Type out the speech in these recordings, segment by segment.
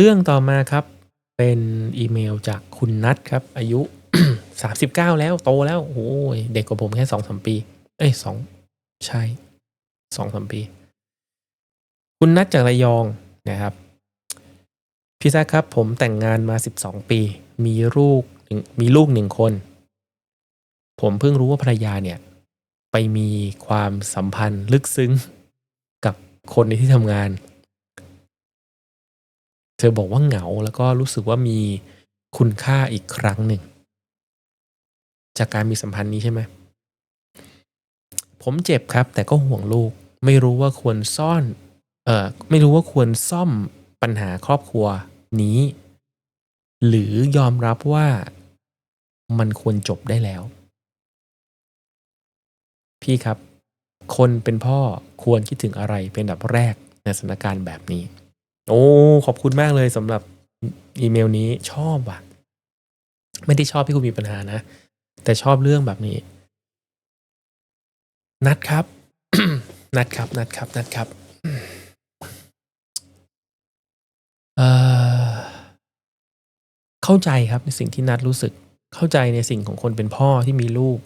เรื่องต่อมาครับเป็นอีเมลจากคุณนัทครับ อายุ 39 แล้วโตแล้วโอ้ยเด็กกว่าผมแค่สองสามปี เอ้ยสองใช่สองสามปี คุณนัทจากระยองนะครับ พี่แซคครับ ผมแต่งงานมา 12 ปี มีลูกมีลูกหนึ่งคน ผมเพิ่งรู้ว่าภรรยาเนี่ย ไปมีความสัมพันธ์ลึกซึ้งกับคนในที่ทำงาน เธอบอกว่าเหงาแล้วก็รู้สึกว่ามีคุณค่าอีกครั้งหนึ่ง จากการมีสัมพันธ์นี้ใช่ไหม ผมเจ็บครับ แต่ก็ห่วงลูก ไม่รู้ว่าควรซ่อนเอ่อไม่รู้ว่าควรซ่อมปัญหาครอบครัวนี้ หรือยอมรับว่ามันควรจบได้แล้ว พี่ครับ คนเป็นพ่อควรคิดถึงอะไรเป็นอันดับแรกในสถานการณ์แบบนี้ โอ้ขอบคุณมากเลยสำหรับอีเมลนี้ชอบว่ะ ไม่ได้ชอบที่คุณมีปัญหานะ แต่ชอบเรื่องแบบนี้ นัดครับ นัดครับ นัดครับ นัดครับเอ่อเข้าใจครับในสิ่งที่นัดรู้สึก เข้าใจในสิ่งของคนเป็นพ่อที่มีลูก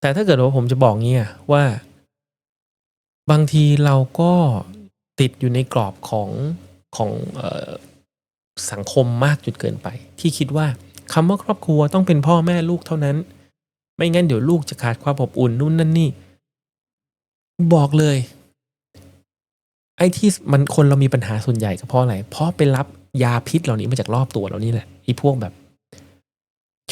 แต่ถ้าเกิดว่าผมจะบอกเงี้ยว่า บางทีเราก็ติดอยู่ในกรอบของของออสังคมมากจนเกินไป ที่คิดว่าคำว่าครอบครัวต้องเป็นพ่อแม่ลูกเท่านั้น ไม่งั้นเดี๋ยวลูกจะขาดความอบอุ่นนู่นนั่นนี่ บอกเลย ไอ้ที่มันคนเรามีปัญหาส่วนใหญ่ก็เพราะอะไรเพราะไปรับยาพิษเหล่านี้มาจากรอบตัวเรานี่แหละไอ้พวกแบบ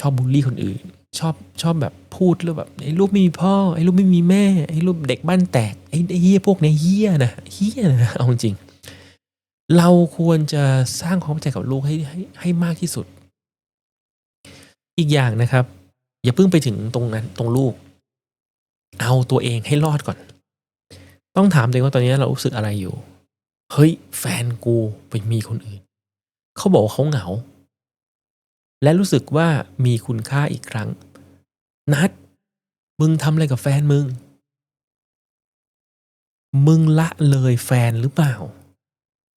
ชอบบูลลี่คนอื่น ชอบชอบแบบพูดเรื่องแบบไอ้ลูกไม่มีพ่อไอ้ลูกไม่มีแม่ไอ้ลูกเด็กบ้านแตกไอ้เฮียพวกเนี้ยเฮียนะเฮียนะเอาจริง เราควรจะสร้างความเข้าใจกับลูกให้ให้ให้มากที่สุด อีกอย่างนะครับ อย่าเพิ่งไปถึงตรงนั้นตรงลูก เอาตัวเองให้รอดก่อน ต้องถามตัวเองว่าตอนนี้เรารู้สึกอะไรอยู่เฮ้ยแฟนกูไปมีคนอื่น เขาบอกว่าเขาเหงา และรู้สึกว่ามีคุณค่าอีกครั้ง นัด มึงทำอะไรกับแฟนมึง มึงละเลยแฟนหรือเปล่า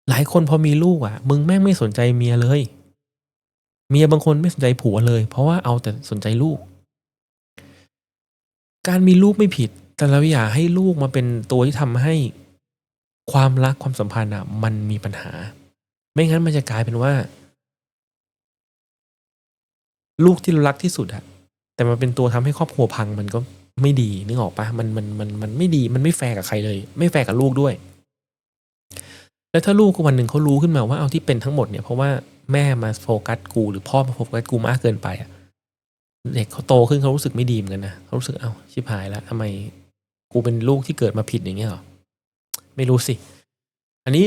หลายคนพอมีลูกอะ มึงแม่งไม่สนใจเมียเลย เมียบางคนไม่สนใจผัวเลย เพราะว่าเอาแต่สนใจลูก การมีลูกไม่ผิด แต่เราอย่าให้ลูกมาเป็นตัวที่ทำให้ความรักความสัมพันธ์อะ มันมีปัญหา ไม่งั้นมันจะกลายเป็นว่า ลูกที่เรารักที่สุดอะแต่มันเป็นตัวทำให้ครอบครัวพังมันก็ไม่ดีนึกออกปะมันมันมันมันไม่ดีมันไม่แฟร์กับใครเลย ไม่แฟร์กับลูกด้วย แล้วถ้าลูกวันหนึ่งเขารู้ขึ้นมาว่าเอาที่เป็นทั้งหมดเนี่ยเพราะว่าแม่มาโฟกัสกูหรือพ่อมาโฟกัสกูมากเกินไปอะเด็กเขาโตขึ้นเขารู้สึกไม่ดีเหมือนกันนะเขารู้สึกเอ้าชิบหายแล้วทำไมกูเป็นลูกที่เกิดมาผิดอย่างเงี้ยหรอไม่รู้สิ อันนี้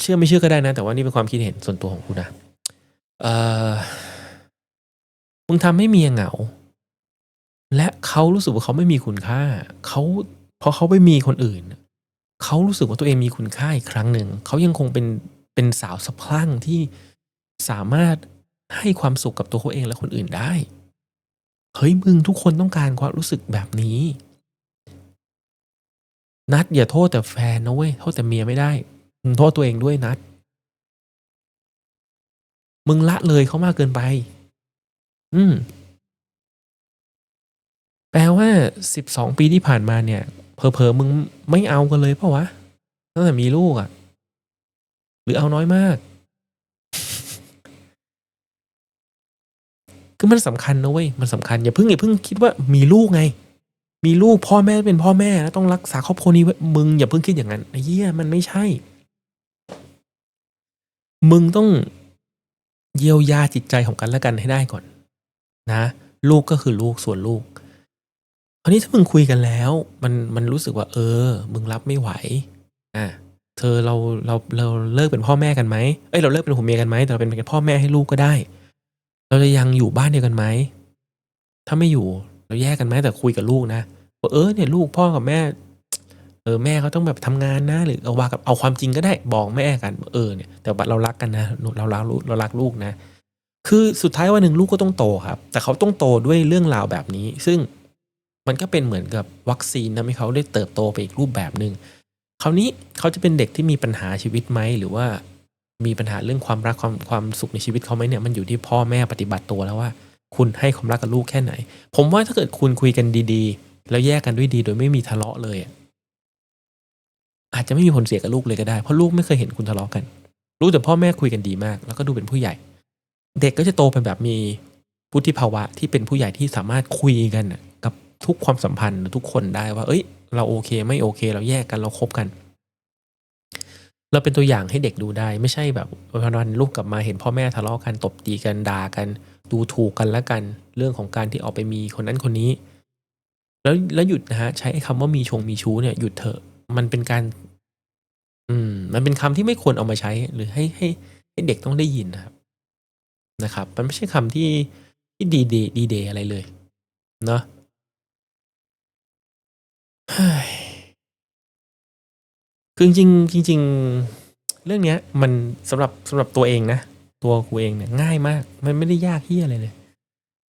เชื่อไม่เชื่อก็ได้นะ แต่ว่านี่เป็นความคิดเห็นส่วนตัวของกูนะเออ มึงทำให้เมียเหงา และเขารู้สึกว่าเขาไม่มีคุณค่า เขาพอเขาไปมีคนอื่น เขารู้สึกว่าตัวเองมีคุณค่าอีกครั้งหนึ่ง เขายังคงเป็นเป็นสาวสะพรั่งที่สามารถให้ความสุขกับตัวเขาเองและคนอื่นได้ เฮ้ยมึงทุกคนต้องการความรู้สึกแบบนี้ นัดอย่าโทษแต่แฟนนะเว้ย โทษแต่เมียไม่ได้ มึงโทษตัวเองด้วยนัด มึงละเลยเขามากเกินไป อืม แปลว่าสิบสองปีที่ผ่านมาเนี่ยเพอเพอๆมึงไม่เอากันเลยเปล่าวะตั้งแต่มีลูกอะ่ะ หรือเอาน้อยมาก คือมันสำคัญนะเว้ยมันสำคัญอย่าเพิ่งอย่าเพิ่งคิดว่ามีลูกไง มีลูกพ่อแม่เป็นพ่อแม่แล้วต้องรักษาครอบครัวนี้มึงอย่าเพิ่งคิดอย่างนั้นไอ้เหี้ยมันไม่ใช่ มึงต้องเยียวยาจิตใจของกันและกันให้ได้ก่อน นะ ลูกก็คือลูกส่วนลูกคราวนี้ถ้ามึงคุยกันแล้ว มันมันรู้สึกว่า เออ มึงรับไม่ไหวอะเธอเราเราเราเลิกเป็นพ่อแม่กันไหมเอ้ยเราเลิกเป็นผัวเมียกันไหมแต่เราเป็นเป็นพ่อแม่ให้ลูกก็ได้ เราจะยังอยู่บ้านเดียวกันไหมถ้าไม่อยู่เราแยกกันไหมแต่คุยกับลูกนะว่าเออเนี่ยลูกพ่อกับแม่ เออแม่เขาต้องแบบทำงานนะ หรือเอาว่ากับเอาความจริงก็ได้บอกแม่กัน เออเนี่ยแต่เรารักกันนะเรารักลูกเรารักลูกนะ คือสุดท้ายวันหนึ่งลูกก็ต้องโตครับ แต่เขาต้องโตด้วยเรื่องราวแบบนี้ ซึ่งมันก็เป็นเหมือนกับวัคซีนทำให้เขาได้เติบโตไปอีกรูปแบบหนึ่งคราวนี้เขาจะเป็นเด็กที่มีปัญหาชีวิตไหมหรือว่ามีปัญหาเรื่องความรักความความสุขในชีวิตเขาไหมเนี่ยมันอยู่ที่พ่อแม่ปฏิบัติตัวแล้วว่า คุณให้ความรักกับลูกแค่ไหน ผมว่าถ้าเกิดคุณคุยกันดีๆ แล้วแยกกันด้วยดีโดยไม่มีทะเลาะเลยอะอาจจะไม่มีผลเสียกับลูกเลยก็ได้เพราะลูกไม่เคยเห็นคุณทะเลาะกัน รู้แต่พ่อแม่คุยกันดีมาก แล้วก็ดูเป็นผู้ใหญ่ เด็กก็จะโตเป็นแบบมีพุทธิภาวะที่เป็นผู้ใหญ่ที่สามารถคุยกันกับทุกความสัมพันธ์ทุกคนได้ว่า เอ้ย เราโอเคไม่โอเค เราแยกกันเราคบกัน เราเป็นตัวอย่างให้เด็กดูได้ ไม่ใช่แบบวันๆลูกกลับมาเห็นพ่อแม่ทะเลาะกันตบตีกันด่ากัน ดูถูกกันแล้วกัน เรื่องของการที่ออกไปมีคนนั้นคนนี้ แล้วแล้วหยุดนะฮะใช้ไอ้คำว่ามีชงมีชู้เนี่ยหยุดเถอะมันเป็นการ อืม มันเป็นคำที่ไม่ควรเอามาใช้ หรือให้ให้ให้เด็กต้องได้ยินนะครับ นะครับ มันไม่ใช่คำที่ที่ดีเดดีเดอะไรเลยเนาะคือจริงจริงเรื่องเนี้ยมันสำหรับสำหรับตัวเองนะ ตัวกูเองเนี่ยง่ายมาก มันไม่ได้ยากเฮียอะไรเลย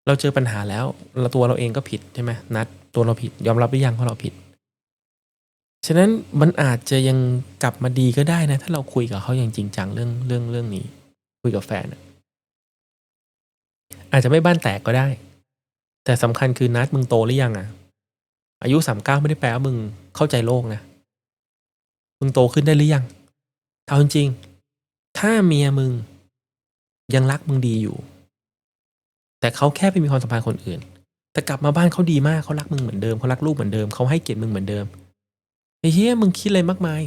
เราเจอปัญหาแล้วเราตัวเราเองก็ผิดใช่ไหมนัดตัวเราผิดยอมรับหรือยังว่าเราผิด ฉะนั้นมันอาจจะยังกลับมาดีก็ได้นะ ถ้าเราคุยกับเขาอย่างจริงจังเรื่องเรื่องเรื่องนี้ คุยกับแฟนอะ อาจจะไม่บ้านแตกก็ได้ แต่สำคัญคือนัดมึงโตหรือยังอะอายุสามเก้าไม่ได้แปลว่ามึงเข้าใจโลกนะ มึงโตขึ้นได้หรือยังเอาจริงๆถ้าเมียมึงยังรักมึงดีอยู่ แต่เขาแค่ไปมีความสัมพันธ์คนอื่น แต่กลับมาบ้านเขาดีมากเขารักมึงเหมือนเดิมเขารักลูกเหมือนเดิมเขาให้เกียรติมึงเหมือนเดิมไอ้เฮียมึงคิดอะไรมากมาย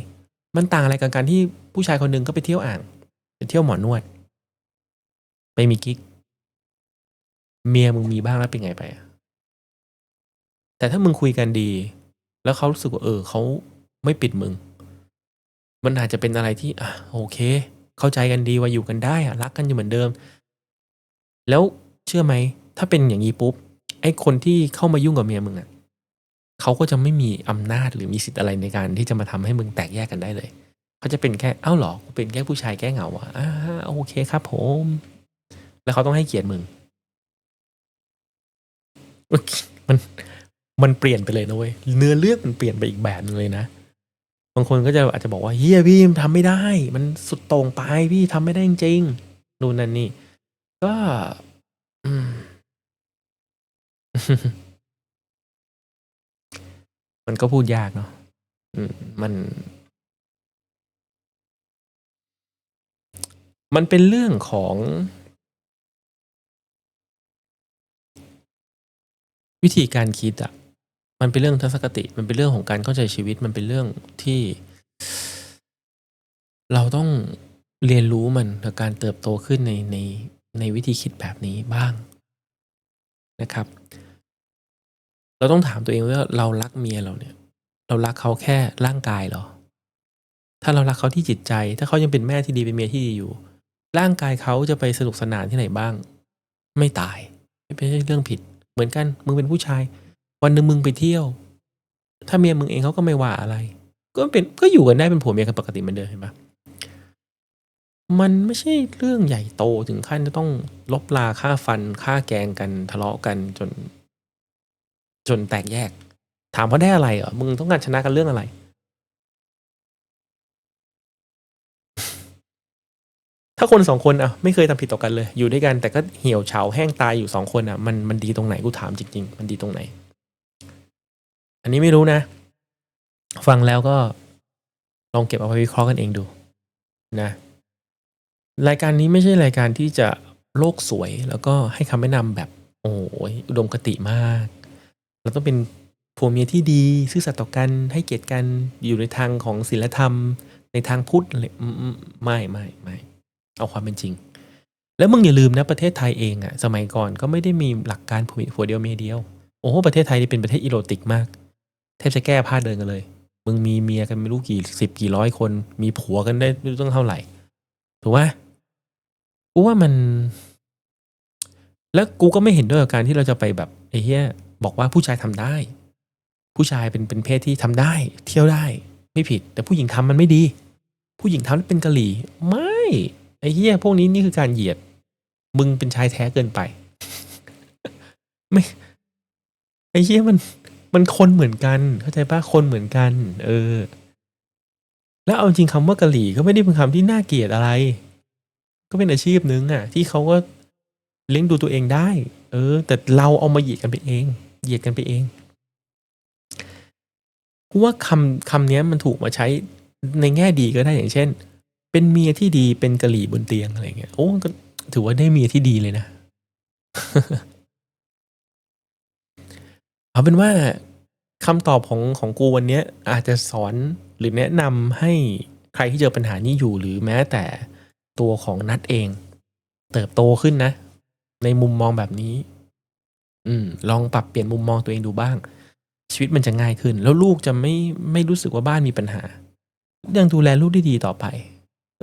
มันต่างอะไรกับการที่ผู้ชายคนหนึ่งก็ไปเที่ยวอ่างไปเที่ยวหมอนวดไปมีกิ๊ก เมียมึงมีบ้างแล้วเป็นไงไปอะแต่ถ้ามึงคุยกันดี แล้วเขารู้สึกว่าเออเขาไม่ปิดมึง มันอาจจะเป็นอะไรที่อะโอเค เข้าใจกันดีว่าอยู่กันได้อะรักกันอยู่เหมือนเดิม แล้วเชื่อไหม ถ้าเป็นอย่างนี้ปุ๊บไอ้คนที่เข้ามายุ่งกับเมียมึงอะเขาก็จะไม่มีอำนาจหรือมีสิทธิ์อะไรในการที่จะมาทำให้มึงแตกแยกกันได้เลยเขาจะเป็นแค่เอ้าหรอกูเป็นแค่ผู้ชายแก้เหงาอะอ่าโอเคครับผม แล้วเขาต้องให้เกียรติมึง มันมันเปลี่ยนไปเลยนะเว้ยเนื้อเรื่องมันเปลี่ยนไปอีกแบบนึงเลยนะบางคนก็จะอาจจะบอกว่าเฮียพี่มันทำไม่ได้ มันสุดโต่งไปพี่ทำไม่ได้จริงๆนู่นนั่นนี่ ก็ อืมมันก็พูดยากเนาะมัน มันเป็นเรื่องของ วิธีการคิดอะมันเป็นเรื่องทัศนคติ มันเป็นเรื่องของการเข้าใจชีวิตมันเป็นเรื่องที่ เราต้องเรียนรู้มันกับการเติบโตขึ้นในในในวิธีคิดแบบนี้บ้างนะครับ เราต้องถามตัวเองว่าเรารักเมียเราเนี่ย เรารักเขาแค่ร่างกายเหรอ ถ้าเรารักเขาที่จิตใจ ถ้าเขายังเป็นแม่ที่ดีเป็นเมียที่ดีอยู่ ร่างกายเขาจะไปสนุกสนานที่ไหนบ้าง ไม่ตาย ไม่ใช่เรื่องผิด เหมือนกันมึงเป็นผู้ชาย วันหนึ่งมึงไปเที่ยว ถ้าเมียมึงเองเขาก็ไม่ว่าอะไร ก็เป็นก็อยู่กันได้เป็นผัวเมียกันปกติเหมือนเดิมเห็นปะมันไม่ใช่เรื่องใหญ่โตถึงขั้นจะต้องลบลาค่าฟันค่าแกงกันทะเลาะกันจน จนแตกแยก ถามว่าได้อะไรเหรอมึงต้องการชนะกันเรื่องอะไราคนสองคนอะไม่เคยทำผิดต่อกันเลย อยู่ด้วยกันแต่ก็เหี่ยวเฉาแห้งตายอยู่สองคนอะมันมันดีตรงไหนกูถามจริง ๆ มันดีตรงไหน อันนี้ไม่รู้นะ ฟังแล้วก็ลองเก็บเอาไปวิเคราะห์กันเองดูนะรายการนี้ไม่ใช่รายการที่จะโลกสวยแล้วก็ให้คำแนะนำแบบ โอ้ยอุดมคติมาก เราต้องเป็นผัวเมียที่ดีซื่อสัตย์ต่อกันให้เกียรติกันอยู่ในทางของศีลธรรม ในทางพุทธอะไมอืมไม่ไม่ไม่ เอาความเป็นจริง แล้วมึงอย่าลืมนะประเทศไทยเองอะสมัยก่อนก็ไม่ได้มีหลักการผัวผัวเดียวเมียเดียว โอ้โหประเทศไทยนี่เป็นประเทศอีโรติกมากแทบจะแก้ผ้าเดินกันเลย มึงมีเมียกันไม่รู้กี่สิบกี่ร้อยคน มีผัวกันได้ไม่รู้ต้องเท่าไหร่ถูกไหมกูว่ามัน แล้วกูก็ไม่เห็นด้วยกับการที่เราจะไปแบบไอ้เหี้ยบอกว่าผู้ชายทำได้ ผู้ชายเป็นเป็นเพศที่ทำได้ เที่ยวได้ ไม่ผิด แต่ผู้หญิงทำมันไม่ดี ผู้หญิงทำแล้วเป็นกะหรี่ไม่ ไอ้เหี้ยพวกนี้นี่คือการเหยียด มึงเป็นชายแท้เกินไป ไม่ ไอ้เหี้ยมัน มันคนเหมือนกัน เข้าใจปะคนเหมือนกัน เออ แล้วเอาจริงคำว่ากะหรี่ก็ไม่ได้เป็นคำที่น่าเกลียดอะไร ก็เป็นอาชีพหนึ่งอะ ที่เขาก็เลี้ยงดูตัวเองได้ เออ แต่เราเอามาเหยียดกันไปเอง เหยียดกันไปเองกูว่าคำคำนี้มันถูกมาใช้ในแง่ดีก็ได้อย่างเช่น เป็นเมียที่ดีเป็นกะหรี่บนเตียงอะไรเงี้ยโอ้ก็ถือว่าได้เมียที่ดีเลยนะเอาเป็นว่าคำตอบของของกูวันเนี้ยอาจจะสอนหรือแนะนำให้ใครที่เจอปัญหานี้อยู่หรือแม้แต่ตัวของนัดเอง เติบโตขึ้นนะ ในมุมมองแบบนี้ อืม ลองปรับเปลี่ยนมุมมองตัวเองดูบ้าง ชีวิตมันจะง่ายขึ้น แล้วลูกจะไม่ไม่รู้สึกว่าบ้านมีปัญหา ยังดูแลลูกได้ดีต่อไป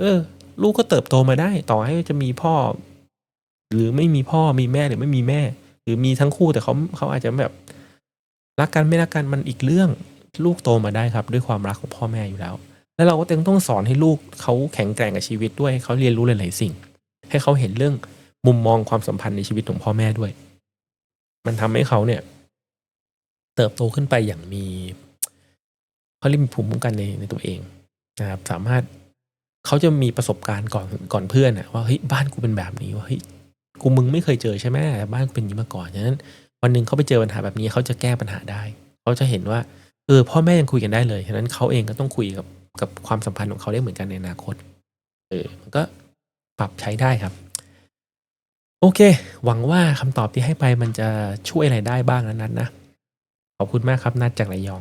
เออ ลูกก็เติบโตมาได้ ต่อให้จะมีพ่อ หรือไม่มีพ่อมีแม่หรือไม่มีแม่ หรือมีทั้งคู่แต่เขาเขาอาจจะแบบรักกันไม่รักกันมันอีกเรื่องลูกโตมาได้ครับ ด้วยความรักของพ่อแม่อยู่แล้ว แล้วเราก็ต้องต้องสอนให้ลูกเขาแข็งแกร่งกับชีวิตด้วยให้เขาเรียนรู้หลายๆสิ่ง ให้เขาเห็นเรื่องมุมมองความสัมพันธ์ในชีวิตของพ่อแม่ด้วย มันทำให้เขาเนี่ย เติบโตขึ้นไปอย่างมีเขาเรียกมีภูมิคุ้มกันในในตัวเองนะครับ สามารถ เขาจะมีประสบการณ์ก่อนก่อนเพื่อนอะว่าเฮ้ยบ้านกูเป็นแบบนี้ว่าเฮ้ยกูมึงไม่เคยเจอใช่ไหมบ้านกูเป็นอย่างนี้มาก่อนฉะนั้น วันหนึ่งเขาไปเจอปัญหาแบบนี้เขาจะแก้ปัญหาได้ เขาจะเห็นว่าเออพ่อแม่ยังคุยกันได้เลยฉะนั้นเขาเองก็ต้องคุยกับกับความสัมพันธ์ของเขาได้เหมือนกันในอนาคตเออมันก็ปรับใช้ได้ครับ โอเค หวังว่าคำตอบที่ให้ไปมันจะช่วยอะไรได้บ้างนะนัทนะ ขอบคุณมากครับนัดจากระยอง